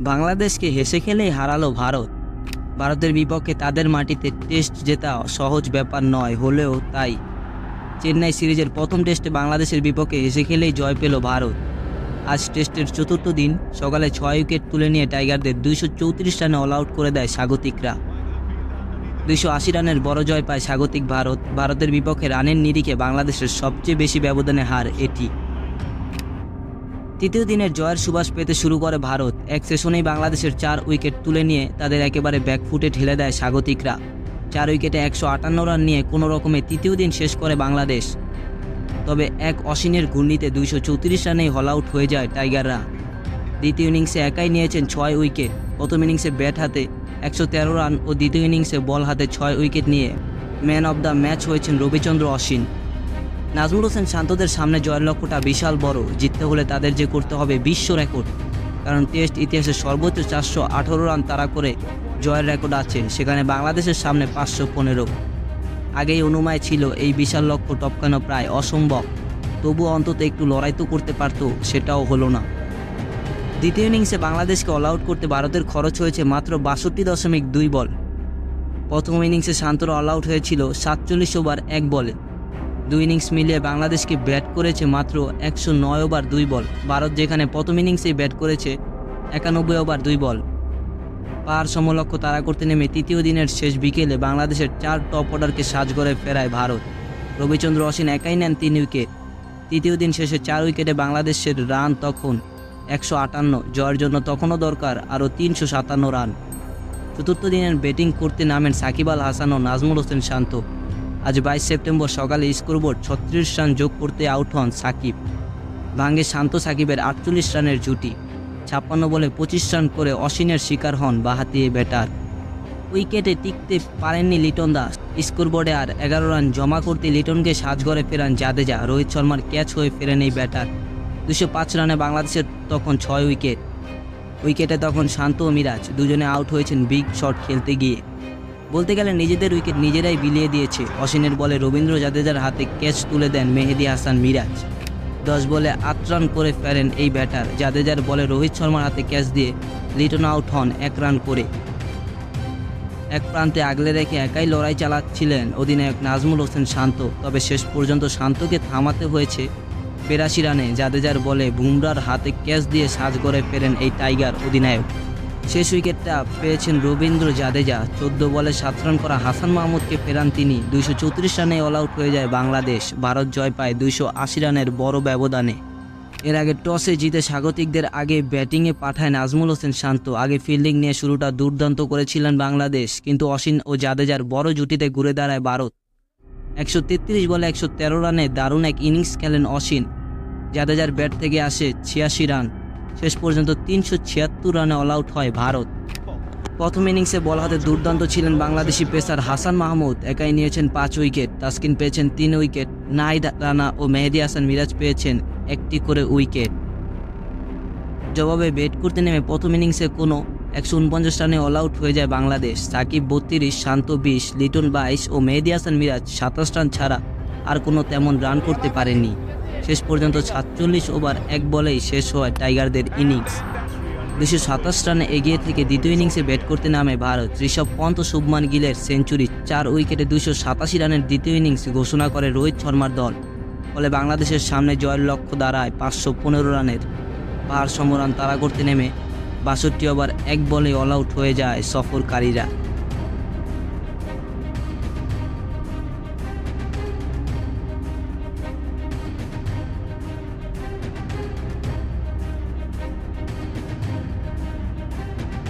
বাংলাদেশকে হেসে খেলেই হারালো ভারত। ভারতের বিপক্ষে তাদের মাটিতে টেস্ট জেতা সহজ ব্যাপার নয়, হলেও তাই। চেন্নাই সিরিজের প্রথম টেস্টে বাংলাদেশের বিপক্ষে হেসে খেলেই জয় পেল ভারত। আজ টেস্টের চতুর্থ দিন, সকালে ছয় উইকেট তুলে নিয়ে টাইগারদের দুইশো চৌত্রিশ রানে অল আউট করে দেয় স্বাগতিকরা। দুইশো আশি রানের বড় জয় পায় স্বাগতিক ভারত। ভারতের বিপক্ষে রানের নিরিখে বাংলাদেশের সবচেয়ে বেশি ব্যবধানে হার এটি। তৃতীয় দিনের জয়ের সুবাস পেতে শুরু করে ভারত। এক সেশনেই বাংলাদেশের চার উইকেট তুলে নিয়ে তাদের একেবারে ব্যাকফুটে ঠেলে দেয় স্বাগতিকরা। চার উইকেটে একশো আটান্ন রান নিয়ে কোনো রকমে তৃতীয় দিন শেষ করে বাংলাদেশ। তবে এক অসীনের ঘূর্ণিতে দুইশো চৌত্রিশ রানেই হল আউট হয়ে যায় টাইগাররা। দ্বিতীয় ইনিংসে একাই নিয়েছেন ছয় উইকেট। প্রথম ইনিংসে ব্যাট হাতে একশো তেরো রান ও দ্বিতীয় ইনিংসে বল হাতে ছয় উইকেট নিয়ে ম্যান অব দ্য ম্যাচ হয়েছেন রবিচন্দ্র অশ্বিন নাজমুল হোসেন শান্তদের সামনে জয়ের লক্ষ্যটা বিশাল বড়। জিততে হলে তাদের যে করতে হবে বিশ্ব রেকর্ড। কারণ টেস্ট ইতিহাসে সর্বোচ্চ চারশো আঠারো রান তারা করে জয়ের রেকর্ড আছে। সেখানে বাংলাদেশের সামনে পাঁচশো পনেরো। আগেই অনুমায় ছিল এই বিশাল লক্ষ্য টপকানো প্রায় অসম্ভব। তবুও অন্তত একটু লড়াই তো করতে পারতো, সেটাও হলো না। দ্বিতীয় ইনিংসে বাংলাদেশকে অল আউট করতে ভারতের খরচ হয়েছে মাত্র বাষট্টি দশমিক দুই বল। প্রথম ইনিংসে শান্তরা অল আউট হয়েছিল সাতচল্লিশ ওভার এক বলে। দুই ইনিংস মিলিয়ে বাংলাদেশকে ব্যাট করেছে মাত্র একশো নয় ওভার দুই বল ভারত যেখানে প্রথম ইনিংসেই ব্যাট করেছে, একানব্বই ওভার দুই বল পার সমলক্ষ্য তাড়া করতে নেমে তৃতীয় দিনের শেষ বিকেলে বাংলাদেশের চার টপ অর্ডারকে সাজগড়ে ফেরায় ভারত। রবিচন্দ্র অশ্বিন একাই নেন তিন উইকেট তৃতীয় দিন শেষে চার উইকেটে বাংলাদেশের রান তখন একশো আটান্ন। জয়ের জন্য তখনও দরকার আরও তিনশো সাতান্ন রান চতুর্থ দিনের ব্যাটিং করতে নামেন সাকিব আল হাসান ও নাজমুল হোসেন শান্ত। আজ বাইশ সেপ্টেম্বর সকালে স্কোরবোর্ড ছত্রিশ রান যোগ করতে আউট হন সাকিব। ভাঙ্গে শান্ত সাকিবের আটচল্লিশ রানের জুটি। ছাপ্পান্ন বলে পঁচিশ রান করে অসীনের শিকার হন বাহাতি ব্যাটার। উইকেটে টিকতে পারেননি লিটন দাস। স্কোরবোর্ডে আর এগারো রান জমা করতে লিটনকে সাজঘরে ফেরান জাদেজা। রোহিত শর্মার ক্যাচ হয়ে ফেরেন এই ব্যাটার। দুশো পাঁচ রানে বাংলাদেশের তখন ছয় উইকেট। উইকেটে তখন শান্ত ও মিরাজ। দুজনে আউট হয়েছেন বিগ শট খেলতে গিয়ে। বলতে গেলে নিজেদের উইকেট নিজেরাই বিলিয়ে দিয়েছে। অসীনের বলে রবীন্দ্র জাদেজার হাতে ক্যাচ তুলে দেন মেহেদি হাসান মিরাজ। দশ বলে আট রান করে ফেরেন এই ব্যাটার জাদেজার বলে রোহিত শর্মার হাতে ক্যাচ দিয়ে লিটন আউট হন এক রান করে। এক প্রান্তে আগলে রেখে একাই লড়াই চালাচ্ছিলেন অধিনায়ক নাজমুল হোসেন শান্ত। তবে শেষ পর্যন্ত শান্তকে থামাতে হয়েছে বেরাশি রানে। জাদেজার বলে বুমরার হাতে ক্যাচ দিয়ে সাজ করে ফেরেন এই টাইগার অধিনায়ক। শেষ উইকেটটা পেয়েছেন রবীন্দ্র জাদেজা। চোদ্দ বলে সাত রান করা হাসান মাহমুদকে ফেরান তিনি। দুইশো চৌত্রিশ রানে অল আউট হয়ে যায় বাংলাদেশ। ভারত জয় পায় দুইশো আশি রানের বড় ব্যবধানে। এর আগে টসে জিতে স্বাগতিকদের আগে ব্যাটিংয়ে পাঠায় নাজমুল হোসেন শান্ত। আগে ফিল্ডিং নিয়ে শুরুটা দুর্দান্ত করেছিলেন বাংলাদেশ, কিন্তু অসীন ও জাদেজার বড় জুটিতে ঘুরে দাঁড়ায় ভারত। একশো তেত্রিশ বলে একশো তেরো রানে দারুণ এক ইনিংস খেলেন অসীন। জাদেজার ব্যাট থেকে আসে ছিয়াশি রান। শেষ পর্যন্ত তিনশো ছিয়াত্তর রানে অল আউট হয় ভারত। প্রথম ইনিংসে বল হাতে দুর্দান্ত ছিলেন বাংলাদেশি পেসার হাসান মাহমুদ। একাই নিয়েছেন পাঁচ উইকেট তাসকিন পেয়েছেন তিন উইকেট নাহিদ রানা ও মেহেদি হাসান মিরাজ পেয়েছেন একটি করে উইকেট জবাবে ব্যাট করতে নেমে প্রথম ইনিংসে কোনো একশো উনপঞ্চাশ রানে অল আউট হয়ে যায় বাংলাদেশ। সাকিব বত্রিশ, শান্ত বিশ, লিটন বাইশ ও মেহেদি হাসান মিরাজ সাতাশ রান ছাড়া আর কোনো তেমন রান করতে পারেনি শেষ পর্যন্ত সাতচল্লিশ ওভার এক বলেই শেষ হয় টাইগারদের ইনিংস। দুশো সাতাশ রানে এগিয়ে থেকে দ্বিতীয় ইনিংসে ব্যাট করতে নামে ভারত। ঋষভ পন্ত, শুভমান গিলের সেঞ্চুরি চার উইকেটে দুশো সাতাশি রানের দ্বিতীয় ইনিংস ঘোষণা করে রোহিত শর্মার দল। ফলে বাংলাদেশের সামনে জয়ের লক্ষ্য দাঁড়ায় পাঁচশো পনেরো রানের। ভারসাম্য রান তাড়া করতে নেমে বাষট্টি ওভার এক বলে অল আউট হয়ে যায় সফরকারীরা।